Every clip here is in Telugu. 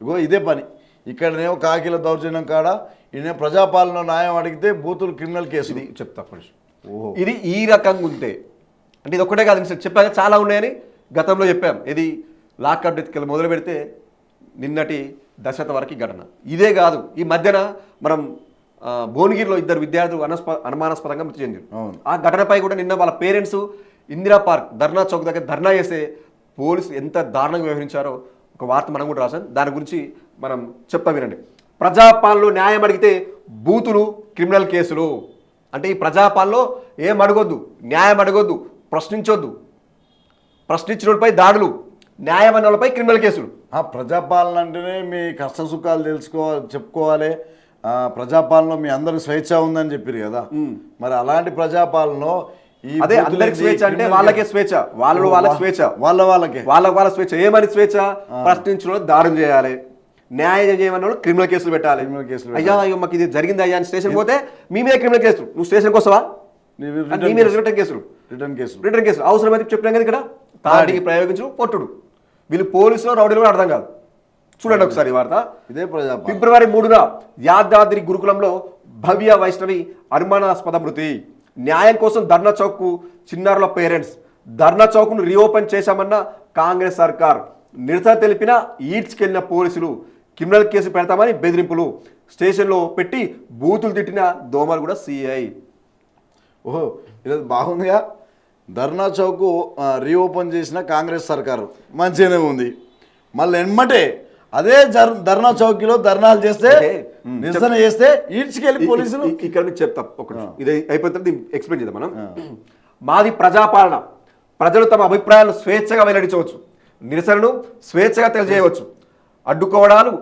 ఇగో ఇదే పని. ఇక్కడనేమో కాకిల దౌర్జన్యం కాడ ఈయన ప్రజాపాలన న్యాయం అడిగితే బూతులు క్రిమినల్ కేసు ఇది చెప్తా ఓహో. ఇది ఈ రకంగా ఉంటే అంటే ఇది ఒకటే కాదు నేను చెప్పాక చాలా ఉన్నాయని గతంలో చెప్పాం. ఇది లాకప్ డెత్కెళ్ళి మొదలు పెడితే నిన్నటి దశత వరకు ఘటన. ఇదే కాదు ఈ మధ్యన మనం భువనగిరిలో ఇద్దరు విద్యార్థులు అనస్ప అనుమానాస్పదంగా మృతి చెందారు. ఆ ఘటనపై కూడా నిన్న వాళ్ళ పేరెంట్స్ ఇందిరా పార్క్ ధర్నా చౌక్ దగ్గర ధర్నా చేస్తే పోలీసులు ఎంత దారుణంగా వ్యవహరించారో ఒక వార్త మనం కూడా రాసాం. దాని గురించి మనం చెప్తా వినండి. ప్రజాపాలనలో న్యాయం అడిగితే బూతులు క్రిమినల్ కేసులు. అంటే ఈ ప్రజాపాలనలో ఏం అడగొద్దు? న్యాయం అడగొద్దు. ప్రశ్నించొద్దు. ప్రశ్నించిన వాళ్ళపై దాడులు. న్యాయం వాళ్ళపై క్రిమినల్ కేసులు. ఆ, ప్రజాపాలన అంటేనే మీ కష్ట సుఖాలు తెలుసుకోవాలి చెప్పుకోవాలి. ప్రజాపాలనలో మీ అందరికి స్వేచ్ఛ ఉందని చెప్పారు కదా. మరి అలాంటి ప్రజాపాలనలో అదే అందరికి స్వేచ్ఛ అంటే వాళ్ళకే కేసు- స్వేచ్ఛ. వాళ్ళు వాళ్ళకి స్వేచ్ఛ. వాళ్ళ వాళ్ళకే. వాళ్ళ వాళ్ళ స్వేచ్ఛ. ఏమని స్వేచ్ఛ? ప్రశ్నించిన దాడులు చేయాలి. న్యాయం చేయమన్న క్రిమినల్ కేసులు పెట్టాలి. క్రిమినల్ కేసులు అయ్యా అయ్యో మాకు ఇది జరిగింది అయ్యా అని స్టేషన్ పోతే మీ మీద క్రిమినల్ కేసు. నువ్వు స్టేషన్కి వస్తావా నీ మీద రిటర్న్ కేసులు. రిటర్న్ కేసు రిటర్న్ కేసులు. అవసరమైతే చెప్పినాం కదా ఇక్కడ. తాటికి ప్రయోగించు కొట్టుడు వీళ్ళు పోలీసులు రౌడీలు కూడా అర్థం కాదు. చూడండి ఒకసారి వార్త. ఇదే ఫిబ్రవరి మూడున యాదాద్రి గురుకులంలో భవ్య వైష్ణవి అనుమానాస్పద మృతి. న్యాయం కోసం ధర్నా చౌక్కు చిన్నారుల పేరెంట్స్. ధర్నా చౌక్ను రీఓపెన్ చేశామన్న కాంగ్రెస్ సర్కార్. నిరసన తెలిపిన ఈడ్చుకెళ్ళిన పోలీసులు. క్రిమినల్ కేసు పెడతామని బెదిరింపులు. స్టేషన్లో పెట్టి బూతులు తిట్టిన దోమలు కూడా సిఐ. ఓహో ఇది బాగుందిగా. ధర్నా చౌక్ రీఓపెన్ చేసిన కాంగ్రెస్ సర్కారు. మంచిగానే ఉంది. మళ్ళీ వెంబటే అదే ధర్నా చౌకీలో ధర్నాలు చేస్తే నిరసన చేస్తే ఈడ్చుకెళ్ళి పోలీసులు. ఇక్కడ నుంచి చెప్తా ఒక. ఇది అయిపోయిన తర్వాత ఎక్స్ప్లెయిన్ చేద్దాం మనం. మాది ప్రజాపాలన. ప్రజలు తమ అభిప్రాయాలను స్వేచ్ఛగా వెల్లడించవచ్చు. నిరసనను స్వేచ్ఛగా తెలియజేయవచ్చు. అడ్డుకోవడాలు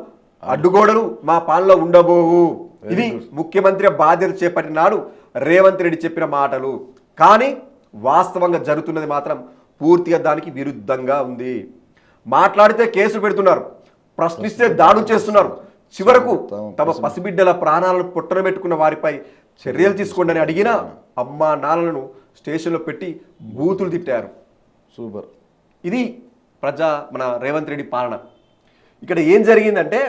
అడ్డుగోడలు మా పాలనలో ఉండబోవు. ఇది ముఖ్యమంత్రి బాధ్యత చేపట్టిన నాడు రేవంత్ రెడ్డి చెప్పిన మాటలు. కానీ వాస్తవంగా జరుగుతున్నది మాత్రం పూర్తిగా దానికి విరుద్ధంగా ఉంది. మాట్లాడితే కేసులు పెడుతున్నారు. ప్రశ్నిస్తే దాడులు చేస్తున్నారు. చివరకు తమ పసిబిడ్డల ప్రాణాలను పుట్టన పెట్టుకున్న వారిపై చర్యలు తీసుకోండి అని అడిగిన అమ్మా నాన్నలను స్టేషన్లో పెట్టి బూతులు తిట్టారు. సూపర్. ఇది ప్రజా మన రేవంత్ రెడ్డి పాలన. ఇక్కడ ఏం జరిగిందంటే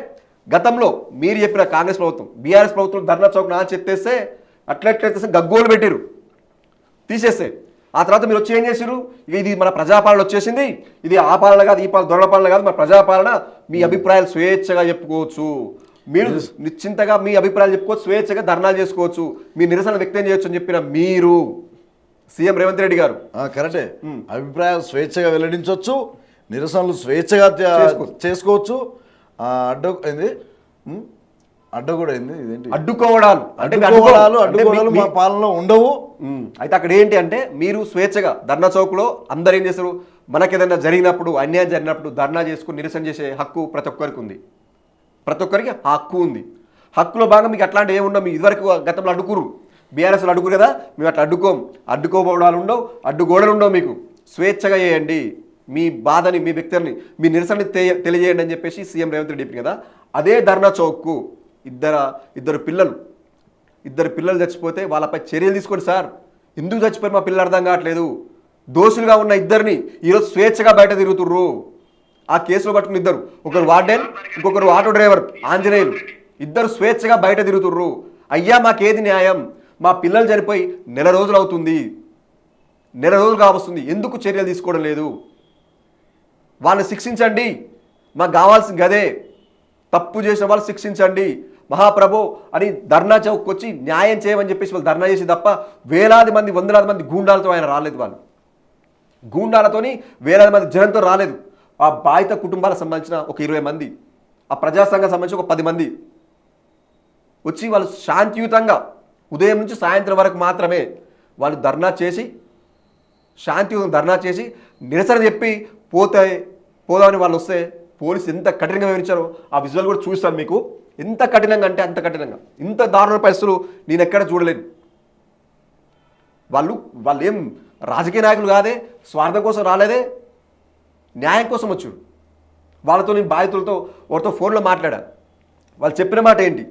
గతంలో మీరు చెప్పిన కాంగ్రెస్ ప్రభుత్వం బీఆర్ఎస్ ప్రభుత్వం ధర్నా చౌక్ నా చెప్పేస్తే అట్లెట్లయితే గగ్గోలు పెట్టిరు తీసేస్తే. ఆ తర్వాత మీరు వచ్చి ఏం చేశారు ఇక ఇది మన ప్రజాపాలన వచ్చేసింది. ఇది ఆ పాలన కాదు ఈ పాలన దొరల పాలన కాదు మన ప్రజాపాలన మీ అభిప్రాయాలు స్వేచ్ఛగా చెప్పుకోవచ్చు. మీరు నిశ్చింతగా మీ అభిప్రాయాలు చెప్పుకోవచ్చు స్వేచ్ఛగా ధర్నాలు చేసుకోవచ్చు. మీ నిరసన వ్యక్తం చేయొచ్చు అని చెప్పిన మీరు సీఎం రేవంత్ రెడ్డి గారు. కరెక్టే. అభిప్రాయాలు స్వేచ్ఛగా వెల్లడించవచ్చు నిరసనలు స్వేచ్ఛగా చేసుకోవచ్చు. అడ్డ ఏంది? ఉమ్, అడ్డ కూడా ఏంది ఇదేంటి అడ్డుకోవడాలు అంటే అడ్డుకోవడాలు అడ్డుకోవడాలు మా పాలనలో ఉండవు. అయితే అక్కడ ఏంటి అంటే మీరు స్వేచ్ఛగా ధర్నా చౌక్లో అందరు ఏం చేస్తారు? మనకేదైనా జరిగినప్పుడు అన్యాయం జరిగినప్పుడు ధర్నా చేసుకుని నిరసన చేసే హక్కు ప్రతి ఒక్కరికి ఉంది. ప్రతి ఒక్కరికి ఆ హక్కు ఉంది. హక్కులో భాగం మీకు అట్లాంటి ఏముండవు మీ ఇదివరకు గతంలో అడ్డుకురు బీఆర్ఎస్లో అడ్డుకురు కదా? మేము అట్లా అడ్డుకోం. అడ్డుకోబోవడాలు ఉండవు అడ్డుగోడలు ఉండవు మీకు. స్వేచ్ఛగా చేయండి. మీ బాధని మీ వ్యక్తిని మీ నిరసనని తెలియజేయండి అని చెప్పేసి సీఎం రేవంత్ రెడ్డి చెప్పింది కదా? అదే ధర్నా చౌక్కు. ఇద్దరు ఇద్దరు పిల్లలు. ఇద్దరు పిల్లలు చచ్చిపోతే వాళ్ళపై చర్యలు తీసుకోండి సార్. ఎందుకు చచ్చిపోయి మా పిల్లలు అర్థం కావట్లేదు. దోషులుగా ఉన్న ఇద్దరిని ఈరోజు స్వేచ్ఛగా బయట తిరుగుతుర్రు. ఆ కేసులో పట్టుకున్న ఇద్దరు ఒకరు వార్డెన్ ఇంకొకరు ఆటో డ్రైవర్ ఆంజనేయులు. ఇద్దరు స్వేచ్ఛగా బయట తిరుగుతుర్రు. అయ్యా మాకేది న్యాయం? మా పిల్లలు చనిపోయి నెల రోజులు అవుతుంది. నెల రోజులు కావస్తుంది. ఎందుకు చర్యలు తీసుకోవడం లేదు? వాళ్ళని శిక్షించండి. మాకు కావాల్సిన గదే. తప్పు చేసిన వాళ్ళు శిక్షించండి. మహాప్రభు అని ధర్నా చౌక్ వచ్చి న్యాయం చేయమని చెప్పేసి వాళ్ళు ధర్నా చేసి తప్ప వేలాది మంది వందలాది మంది గూండాలతో ఆయన రాలేదు వాళ్ళు. గూండాలతోని వేలాది మంది జనంతో రాలేదు. ఆ బాధిత కుటుంబాలకు సంబంధించిన ఒక ఇరవై మంది ఆ ప్రజాసంఘం సంబంధించి ఒక పది మంది వచ్చి వాళ్ళు శాంతియుతంగా ఉదయం నుంచి సాయంత్రం వరకు మాత్రమే వాళ్ళు ధర్నా చేసి శాంతియుతం ధర్నా చేసి నిరసన చెప్పి పోతే పోదామని వాళ్ళు వస్తే పోలీసు ఎంత కఠినంగా వివరించారో ఆ విజువల్ కూడా చూస్తాను మీకు. ఎంత కఠినంగా అంటే అంత కఠినంగా. ఇంత దారుణ పరిస్థితులు నేను ఎక్కడ చూడలేను. వాళ్ళు వాళ్ళు ఏం రాజకీయ నాయకులు కాదే స్వార్థం కోసం రాలేదే న్యాయం కోసం వచ్చారు. వాళ్ళతో నేను బాధితులతో వారితో ఫోన్లో మాట్లాడా. వాళ్ళు చెప్పిన మాట ఏంటి?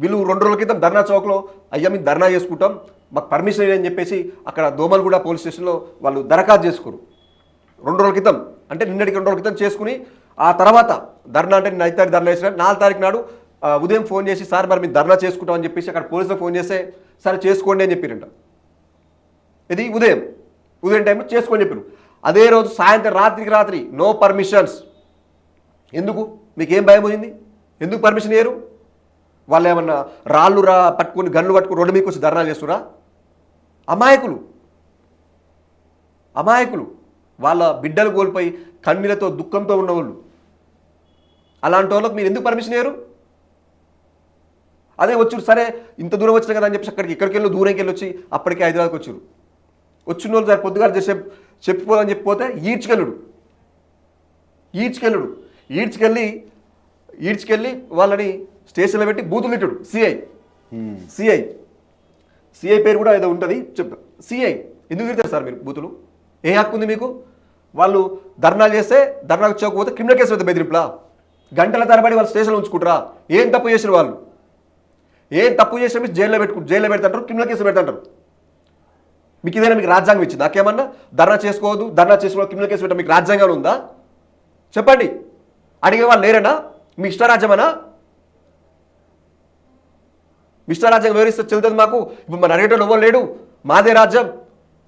వీళ్ళు రెండు రోజుల క్రితం ధర్నా చౌక్లో అయ్యా మేము ధర్నా చేసుకుంటాం మాకు పర్మిషన్ లేదని చెప్పేసి అక్కడ దోమలగూడ పోలీస్ స్టేషన్లో వాళ్ళు దరఖాస్తు చేసుకోరు. రెండు రోజుల క్రితం అంటే నిన్నటికి రెండు రోజుల క్రితం చేసుకుని ఆ తర్వాత ధర్నా అంటే నేను ఐదు తారీఖు ధర్నా చేసిన నాలుగు తారీఖు నాడు ఉదయం ఫోన్ చేసి సార్ మరి మీరు ధర్నా చేసుకుంటాం అని చెప్పేసి అక్కడ పోలీసులకు ఫోన్ చేస్తే సరే చేసుకోండి అని చెప్పిరంట. ఇది ఉదయం. ఉదయం టైంలో చేసుకొని చెప్పారు. అదే రోజు సాయంత్రం రాత్రికి రాత్రి నో పర్మిషన్స్. ఎందుకు? మీకేం భయం పోయింది? ఎందుకు పర్మిషన్ ఇయ్యరు? వాళ్ళు ఏమన్నా రాళ్ళు రా పట్టుకొని గన్లు పట్టుకుని రోడ్డు మీకు వచ్చి ధర్నాలు చేస్తురా అమాయకులు. అమాయకులు. వాళ్ళ బిడ్డలు కోల్పోయి కన్నీలతో దుఃఖంతో ఉన్నవాళ్ళు. అలాంటి వాళ్ళకి మీరు ఎందుకు పర్మిషన్ ఇయ్యరు? అదే వచ్చారు సరే ఇంత దూరం వచ్చిన కదా అని చెప్పి అక్కడికి ఇక్కడికి వెళ్ళి దూరంకి వెళ్ళి వచ్చి అప్పటికే హైదరాబాద్కి వచ్చారు వచ్చిన వాళ్ళు సరే పొద్దుగారు చేసే చెప్పిపోదని చెప్పిపోతే ఈడ్చుకెళ్ళుడు. ఈడ్చుకెళ్ళుడు. ఈడ్చుకెళ్ళి ఈడ్చుకెళ్ళి వాళ్ళని స్టేషన్లో పెట్టి బూతులు తిట్టుడు. సిఐ. సిఐ. సిఐ పేరు కూడా ఏదో ఉంటుంది చెప్తా. సిఐ. ఎందుకు తిడతారు సార్ మీరు బూతులు? ఏ హక్కు ఉంది మీకు? వాళ్ళు ధర్నాలు చేస్తే ధర్నాకు చేయకపోతే క్రిమినల్ కేసు పెద్ద బెదిరింపులా? గంటల తరబడి వాళ్ళు స్టేషన్లో ఉంచుకుంటారా? ఏం తప్పు చేసిన వాళ్ళు? ఏం తప్పు చేసిన మీరు జైల్లో పెట్టుకు జైల్లో పెడతాంటారు క్రిమినల్ కేసులు పెడతాంటారు? మీకు ఇదేనా మీకు రాజ్యాంగం ఇచ్చింది? నాకేమన్నా? ధర్నా చేసుకోవద్దు ధర్నా చేసుకోవద్దు క్రిమినల్ కేసు పెట్టడం మీకు రాజ్యాంగం ఉందా? చెప్పండి. అడిగే వాళ్ళు లేరనా? మీ ఇష్టరాజ్యమేనా? మీ ఇష్టరాజ్యం వివరిస్తే చెల్లుతుంది మాకు. ఇప్పుడు మన అడిగేటోళ్ళు ఎవరు లేడు? మాదే రాజ్యం.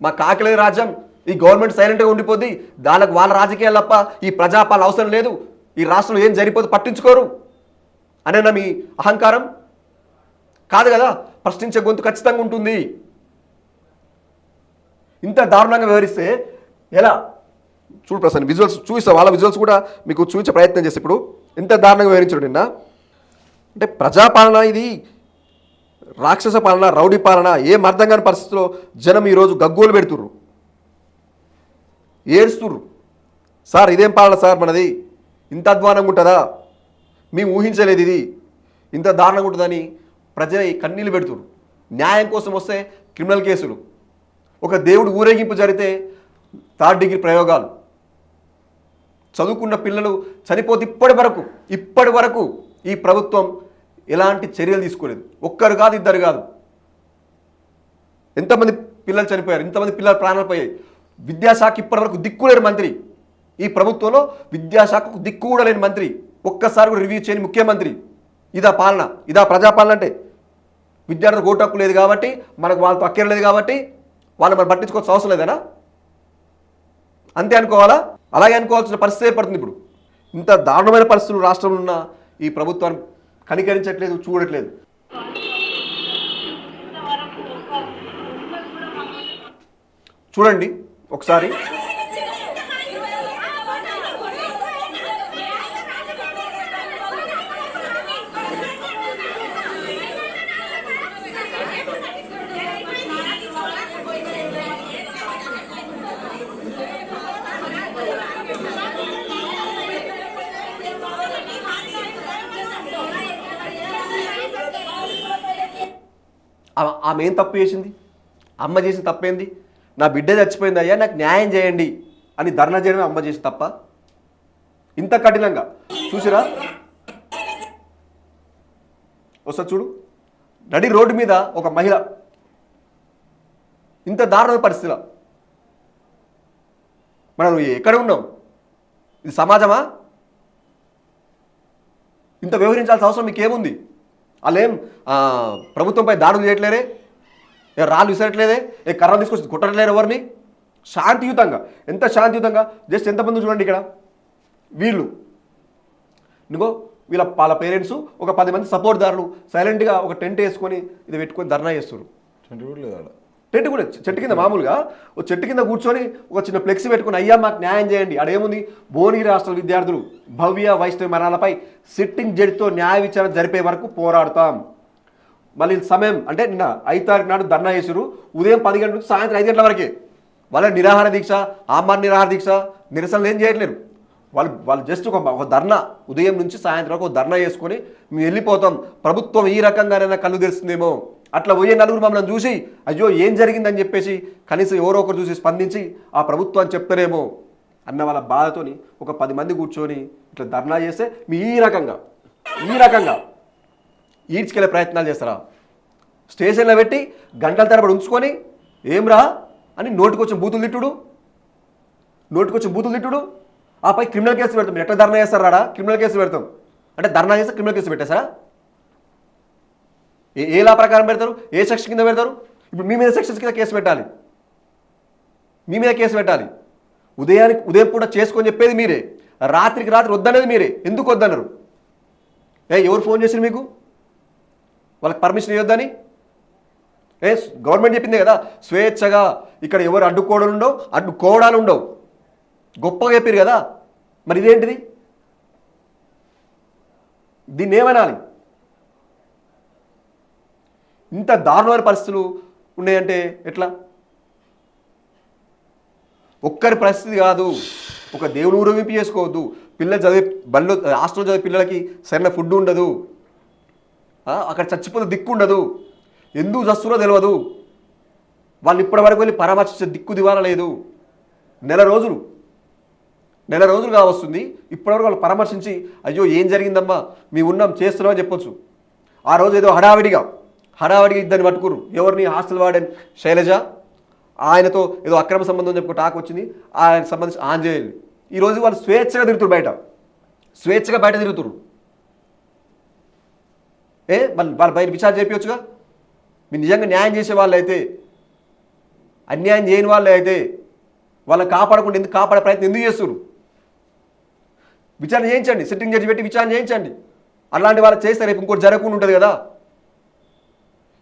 మా కాకిలే రాజ్యం. ఈ గవర్నమెంట్ సైలెంట్గా ఉండిపోద్ది. దానికి వాళ్ళ రాజకీయాలు తప్ప ఈ ప్రజాపాలన అవసరం లేదు. ఈ రాష్ట్రంలో ఏం జరిగిపోతే పట్టించుకోరు అనేనా మీ అహంకారం. కాదు కదా ప్రశ్నించే గొంతు ఖచ్చితంగా ఉంటుంది. ఇంత దారుణంగా వివరిస్తే ఎలా? చూడు ప్రసన్న విజువల్స్ చూపిస్తా వాళ్ళ విజువల్స్ కూడా మీకు చూపించే ప్రయత్నం చేసి ఇప్పుడు ఎంత దారుణంగా వివరించాడు నిన్న. అంటే ప్రజాపాలన ఇది రాక్షస పాలన రౌడీ పాలన ఏం అర్థం కాని పరిస్థితిలో జనం ఈరోజు గగ్గోలు పెడుతుర్రు. ఏడుస్తుర్రు. సార్ ఇదేం పాలన సార్ మనది? ఇంత అధ్వానంగా ఉంటుందా మేము ఊహించలేదు ఇది. ఇంత దారుణంగా ఉంటుందని ప్రజలు కన్నీళ్ళు పెడుతురు న్యాయం కోసం వస్తే క్రిమినల్ కేసులు. ఒక దేవుడు ఊరేగింపు జరిగితే థర్డ్ డిగ్రీ ప్రయోగాలు. చదువుకున్న పిల్లలు చనిపోతే ఇప్పటి వరకు ఇప్పటి వరకు ఈ ప్రభుత్వం ఎలాంటి చర్యలు తీసుకోలేదు. ఒక్కరు కాదు ఇద్దరు కాదు. ఎంతమంది పిల్లలు చనిపోయారు? ఇంతమంది పిల్లలు ప్రాణాలు పోయాయి. విద్యాశాఖ ఇప్పటివరకు దిక్కులేరు మంత్రి. ఈ ప్రభుత్వంలో విద్యాశాఖకు దిక్కు కూడా లేని మంత్రి ఒక్కసారి కూడా రివ్యూ చేయని ముఖ్యమంత్రి. ఇదా పాలన ఇదా ప్రజాపాలన అంటే విద్యార్థులకు ఓటు హక్కు లేదు కాబట్టి మనకు వాళ్ళతో అక్కర్లేదు కాబట్టి వాళ్ళు మనం పట్టించుకోవాల్సిన అవసరం లేదనా? అంతే అనుకోవాలా? అలాగే అనుకోవాల్సిన పరిస్థితి ఏర్పడుతుంది ఇప్పుడు. ఇంత దారుణమైన పరిస్థితులు రాష్ట్రంలో ఉన్న ఈ ప్రభుత్వాన్ని కనికరించట్లేదు చూడట్లేదు. చూడండి ఒకసారి. ఆమె ఏం తప్పు చేసింది? అమ్మ చేసిన తప్పేంది? నా బిడ్డ చచ్చిపోయింది అయ్యా నాకు న్యాయం చేయండి అని ధర్నా చేయడమే అమ్మ చేసి తప్ప? ఇంత కఠినంగా. చూసిరా? వస్తా చూడు. నడి రోడ్డు మీద ఒక మహిళ. ఇంత దారుణ పరిస్థితిలో. మనం ఎక్కడ ఉన్నాం ఇది సమాజమా? ఇంత వ్యవహరించాల్సిన అవసరం మీకేముంది వాళ్ళేం ప్రభుత్వంపై దాడులు చేయట్లేరే ఏ రాళ్ళు విసరట్లేదే? ఏ కర్రలు తీసుకొచ్చి కుట్టట్లేరు ఎవరిని? శాంతియుతంగా. ఎంత శాంతియుతంగా? జస్ట్ ఎంతమంది చూడండి ఇక్కడ. వీళ్ళు. ఇదిగో వీళ్ళ వాళ్ళ పేరెంట్స్ ఒక పది మంది సపోర్ట్దారులు సైలెంట్గా ఒక టెంట్ వేసుకొని ఇది పెట్టుకొని ధర్నా చేస్తారు లేదు టెంట్ కూడా చెట్టు కింద మామూలుగా ఒక చెట్టు కింద కూర్చొని ఒక చిన్న ఫ్లెక్సీ పెట్టుకుని అయ్యా మాకు న్యాయం చేయండి. అడేముంది భువనగిరి రాష్ట్ర విద్యార్థులు భవ్య వైష్ణవ మరణాలపై సిట్టింగ్ జడ్జితో న్యాయ విచారణ జరిపే వరకు పోరాడతాం. మళ్ళీ సమయం అంటే నిన్న ఐదు తారీఖు నాడు ధర్నా చేసారు ఉదయం పది గంటల నుంచి సాయంత్రం ఐదు గంటల వరకే. వాళ్ళ నిరాహార దీక్ష ఆమరణ నిరాహార దీక్ష నిరసనలు ఏం చేయట్లేరు. వాళ్ళు వాళ్ళు జస్ట్ ఒక ఒక ధర్నా ఉదయం నుంచి సాయంత్రం వరకు ఒక ధర్నా చేసుకొని మేము వెళ్ళిపోతాం. ప్రభుత్వం ఈ రకంగానైనా కళ్ళు తెరుస్తుందేమో. అట్లా పోయే నలుగురు మమ్మల్ని చూసి అయ్యో ఏం జరిగిందని చెప్పేసి కనీసం ఎవరో ఒకరు చూసి స్పందించి ఆ ప్రభుత్వాన్ని చెప్తారేమో అన్న వాళ్ళ బాధతోని ఒక పది మంది కూర్చొని ఇట్లా ధర్నా చేస్తే మీ ఈ రకంగా ఈ రకంగా ఈడ్చుకెళ్ళే ప్రయత్నాలు చేస్తారా? స్టేషన్లో పెట్టి గంటల తరబడి ఉంచుకొని ఏం రా అని నోటికొచ్చిన బూతులు తిట్టుడు. నోటికొచ్చిన బూతులు తిట్టుడు. ఆపై క్రిమినల్ కేసు పెడతాం. ఎట్లా ధర్నా చేస్తారు రాడా? క్రిమినల్ కేసు పెడతాం. అంటే ధర్నా చేస్తే క్రిమినల్ కేసు పెట్టేశారా ఏ ఏ లా ప్రకారం పెడతారు? ఏ సెక్షన్ కింద పెడతారు? ఇప్పుడు మీ మీద సెక్షన్స్ కింద కేసు పెట్టాలి. మీ మీద కేసు పెట్టాలి. ఉదయానికి ఉదయం పూట చేసుకొని చెప్పేది మీరే. రాత్రికి రాత్రి వద్దనేది మీరే. ఎందుకు వద్దన్నారు ఏ ఎవరు ఫోన్ చేసింది మీకు? వాళ్ళకి పర్మిషన్ ఇవ్వద్దని? ఏ గవర్నమెంట్ చెప్పిందే కదా స్వేచ్ఛగా ఇక్కడ ఎవరు అడ్డుకోవడాలు ఉండవు అడ్డుకోవడాలు ఉండవు. గొప్పగా చెప్పారు కదా. మరి ఇదేంటిది? దీన్ని ఏమనాలి? ఇంత దారుణమైన పరిస్థితులు ఉన్నాయంటే ఎట్లా? ఒక్కరి పరిస్థితి కాదు. ఒక దేవుని ఊరవింపు చేసుకోవద్దు. పిల్లలు చదివే బళ్ళు హాస్టల్ చదివే పిల్లలకి సరైన ఫుడ్ ఉండదు. అక్కడ చచ్చిపోతే దిక్కు ఉండదు. ఎందుకు చస్తురో తెలియదు వాళ్ళు ఇప్పటి వరకు వెళ్ళి పరామర్శించే దిక్కు దివాలా లేదు. నెల రోజులు నెల రోజులుగా వస్తుంది. ఇప్పటివరకు వాళ్ళు పరామర్శించి అయ్యో ఏం జరిగిందమ్మా? మీ ఉన్నాం చేస్తున్నావు అని చెప్పొచ్చు. ఆ రోజు ఏదో హడావిడిగా హడావిడిగా ఇద్దరిని పట్టుకురు ఎవరిని? హాస్టల్ వార్డెన్ శైలజ ఆయనతో ఏదో అక్రమ సంబంధం చెప్పుకో టాక్ వచ్చింది. ఆయన సంబంధించి ఆంజనేయులు ఈరోజు వాళ్ళు స్వేచ్ఛగా తిరుగుతారు బయట. స్వేచ్ఛగా బయట తిరుగుతారు ఏ? వాళ్ళు వాళ్ళ బయట విచారణ చేపించచ్చుగా మీరు నిజంగా న్యాయం చేసే వాళ్ళు అయితే అన్యాయం చేయని వాళ్ళే అయితే వాళ్ళని కాపాడకుండా ఎందుకు కాపాడే ప్రయత్నం ఎందుకు చేస్తున్నారు విచారణ చేయించండి సిట్టింగ్ జడ్జి పెట్టి విచారణ చేయించండి. అలాంటి వాళ్ళు చేస్తే రేపు ఇంకోటి జరగకుండా ఉంటుంది కదా.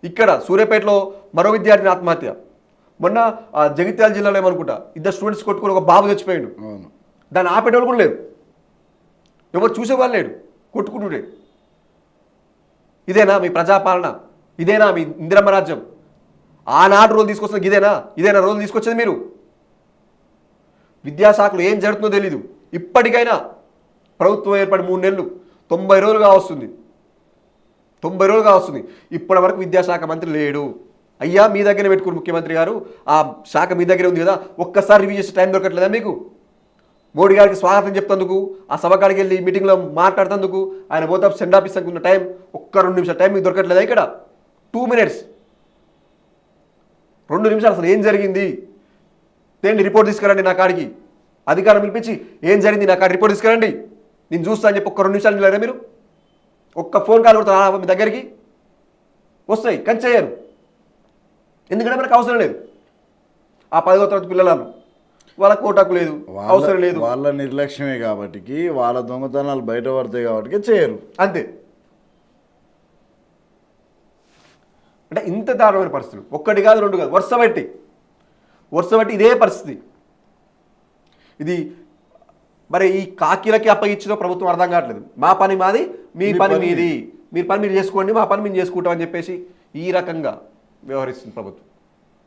ఇక్కడ సూర్యాపేటలో మరో విద్యార్థిని ఆత్మహత్య. మొన్న ఆ, జగిత్యాల జిల్లాలో ఏమనుకుంటా ఇద్దరు స్టూడెంట్స్ కొట్టుకుని ఒక బాబు చచ్చిపోయాడు. దాన్ని ఆపేటోళ్ళు కూడా లేరు. ఎవరు చూసేవాళ్ళు లేడు కొట్టుకుంటుండే. ఇదేనా మీ ప్రజాపాలన? ఇదేనా మీ ఇందిరమ్మ రాజ్యం? ఆనాడు రోజులు తీసుకొస్తుంది ఇదేనా? ఇదేనా రోజులు తీసుకొచ్చేది మీరు? విద్యాశాఖలో ఏం జరుగుతుందో తెలీదు. ఇప్పటికైనా ప్రభుత్వం ఏర్పడి మూడు నెలలు తొంభై రోజులుగా వస్తుంది. తొంభై రోజులుగా వస్తుంది. ఇప్పటి వరకు విద్యాశాఖ మంత్రి లేడు. అయ్యా మీ దగ్గరే పెట్టుకుని ముఖ్యమంత్రి గారు. ఆ శాఖ మీ దగ్గరే ఉంది కదా ఒక్కసారి రివ్యూ చేసే టైం దొరకట్లేదా మీకు? మోడీ గారికి స్వాగతం చెప్తందుకు ఆ సభకాడికి వెళ్ళి మీటింగ్లో మాట్లాడుతందుకు ఆయన పోతే సెండ్ ఆఫీస్ ఉన్న టైం ఒక్క రెండు నిమిషాల టైం మీకు దొరకట్లేదా ఇక్కడ? టూ మినిట్స్ రెండు నిమిషాలు అసలు ఏం జరిగింది? తేండి రిపోర్ట్ తీసుకురండి నా కాడికి. అధికారం పిలిపించి ఏం జరిగింది నా కాడ రిపోర్ట్ తీసుకురండి. నేను చూస్తా అని చెప్పి ఒక్క రెండు నిమిషాలు నిలరా మీరు? ఒక్క ఫోన్ కాల్ కొడతారా? మీ దగ్గరికి? వస్తాయి కానీ చేయరు ఎందుకంటే మనకు అవసరం లేదు. ఆ పదవ తరగతి పిల్లలను. వాళ్ళ కోటాకు లేదు అవసరం లేదు. వాళ్ళ నిర్లక్ష్యమే కాబట్టి వాళ్ళ దొంగతనాలు బయట పడతాయి కాబట్టి చేయరు. అంతే. అంటే ఇంత దారుణమైన పరిస్థితులు. ఒక్కటి కాదు రెండు కాదు. వరుస బట్టి. వరుస బట్టి ఇదే పరిస్థితి. ఇది మరి ఈ కాకీలకి అప్పగించిన ప్రభుత్వం అర్థం కావట్లేదు. మా పని మాది మీ పని మీది. మీరు పని మీరు చేసుకోండి మా పని మేము చేసుకుంటాం అని చెప్పేసి ఈ రకంగా వ్యవహరిస్తుంది ప్రభుత్వం.